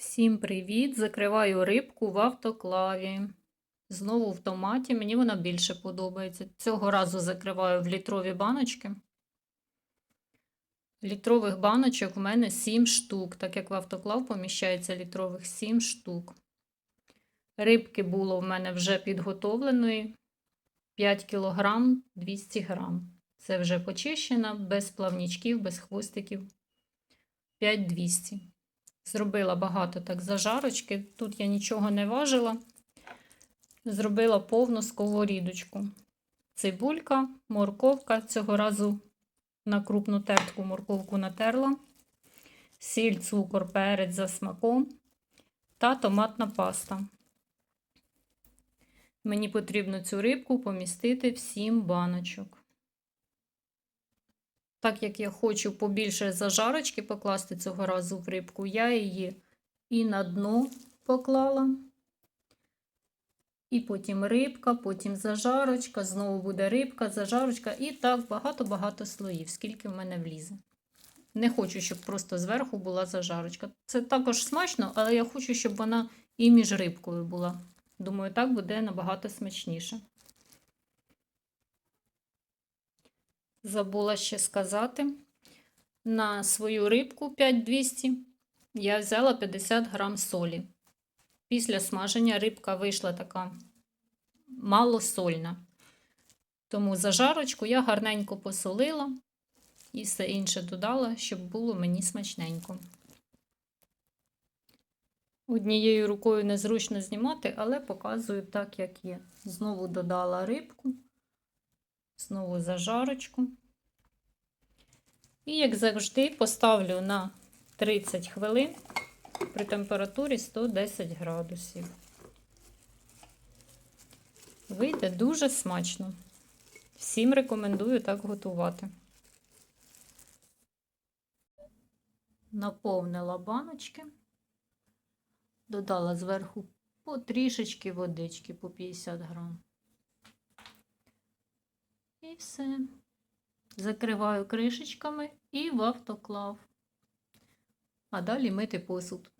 Всім привіт! Закриваю рибку в автоклаві. Знову в томаті. Мені вона більше подобається. Цього разу закриваю в літрові баночки. Літрових баночок в мене 7 штук, так як в автоклав поміщається літрових 7 штук. Рибки було в мене вже підготовленої 5 кг 200 г. Це вже почищена, без плавнічків, без хвостиків. 5200. Зробила багато так зажарочки. Тут я нічого не важила. Зробила повну сковорідочку. Цибулька, морковка. Цього разу на крупну тертку морковку натерла. Сіль, цукор, перець за смаком та томатна паста. Мені потрібно цю рибку помістити в 7 баночок. Так як я хочу побільше зажарочки покласти цього разу в рибку, я її і на дно поклала. І потім рибка, потім зажарочка, знову буде рибка, зажарочка. І так багато-багато слоїв, скільки в мене влізе. Не хочу, щоб просто зверху була зажарочка. Це також смачно, але я хочу, щоб вона і між рибкою була. Думаю, так буде набагато смачніше. Забула ще сказати, на свою рибку 5200 я взяла 50 грам солі. Після смаження рибка вийшла така малосольна. Тому зажарочку я гарненько посолила і все інше додала, щоб було мені смачненько. Однією рукою незручно знімати, але показую так, як є. Знову додала рибку, знову зажарочку. І, як завжди, поставлю на 30 хвилин при температурі 110 градусів. Вийде дуже смачно. Всім рекомендую так готувати. Наповнила баночки, додала зверху по трішечки водички по 50 грам. І все. Закриваю кришечками і в автоклав. А далі мити посуд.